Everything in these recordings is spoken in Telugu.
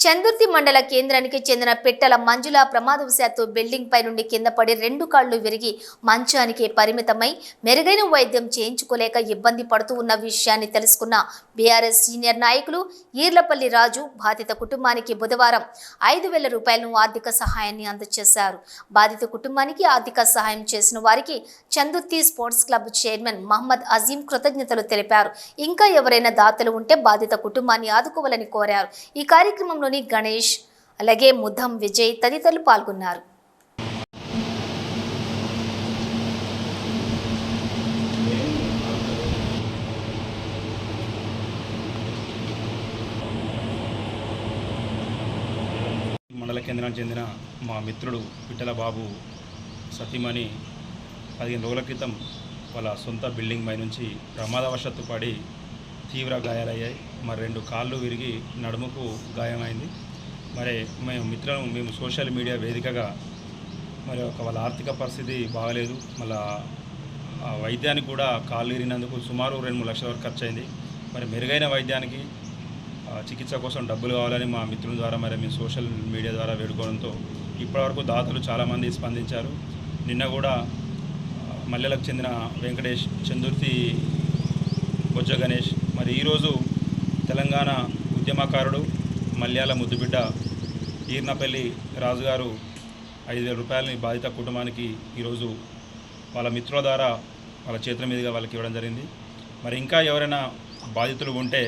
చందుర్తి మండల కేంద్రానికి చెందిన పెట్టెల మంజుల ప్రమాదవశాత్తు బిల్డింగ్ పై నుండి కింద పడి రెండు కాళ్ళు విరిగి మంచానికి పరిమితమై మెరుగైన వైద్యం చేయించుకోలేక ఇబ్బంది పడుతూ ఉన్న విషయాన్ని తెలుసుకున్న బీఆర్ఎస్ సీనియర్ నాయకులు ఈర్లపల్లి రాజు బాధిత కుటుంబానికి బుధవారం ఐదు వేల రూపాయలను ఆర్థిక సహాయాన్ని అందజేశారు. బాధిత కుటుంబానికి ఆర్థిక సహాయం చేసిన వారికి Chandurthi sports club chairman Mohammed Azeem కృతజ్ఞతలు తెలిపారు. ఇంకా ఎవరైనా దాతలు ఉంటే బాధిత కుటుంబాన్ని ఆదుకోవాలని కోరారు. ఈ కార్యక్రమంలో కార్యక్రమంలోని గణేష్ అలాగే ముద్దం విజయ్ తదితరులు పాల్గొన్నారు. మండల కేంద్రానికి చెందిన మా మిత్రుడు పిట్టల బాబు సతీమణి పదిహేను రోజుల క్రితం వాళ్ళ సొంత బిల్డింగ్ పై నుంచి ప్రమాదవశత్తు పడి తీవ్ర గాయాలయ్యాయి. మరి రెండు కాళ్ళు విరిగి నడుముకు గాయమైంది. మరి మేము మిత్రులు మేము సోషల్ మీడియా వేదికగా మరి ఒక వాళ్ళ ఆర్థిక పరిస్థితి బాగలేదు. మళ్ళా ఆ వైద్యానికి కూడా కాళ్ళు విరిగినందుకు సుమారు రెండు మూడు లక్షల వరకు ఖర్చు అయింది మరి మెరుగైన వైద్యానికి చికిత్స కోసం డబ్బులు కావాలని మా మిత్రుల ద్వారా మరి మేము సోషల్ మీడియా ద్వారా వేడుకోవడంతో ఇప్పటివరకు దాతలు చాలామంది స్పందించారు. నిన్న కూడా మల్లెలకు చెందిన వెంకటేష్ చందుర్తి బొజ్జ గణేష్ మరి ఈరోజు తెలంగాణ ఉద్యమకారుడు మల్యాల ముద్దుబిడ్డ ఈర్నపల్లి రాజుగారు ఐదు వేల రూపాయలని బాధిత కుటుంబానికి ఈరోజు వాళ్ళ మిత్రుల ద్వారా వాళ్ళ చేతుల మీదుగా వాళ్ళకి ఇవ్వడం జరిగింది. మరి ఇంకా ఎవరైనా బాధితులు ఉంటే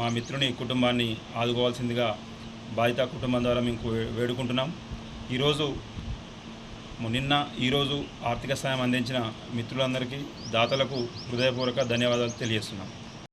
మా మిత్రుని కుటుంబాన్ని ఆదుకోవాల్సిందిగా బాధిత కుటుంబం ద్వారా మేము వేడుకుంటున్నాం. ఈరోజు నిన్న ఈరోజు ఆర్థిక సాయం అందించిన మిత్రులందరికీ దాతలకు హృదయపూర్వక ధన్యవాదాలు తెలియజేస్తున్నాం.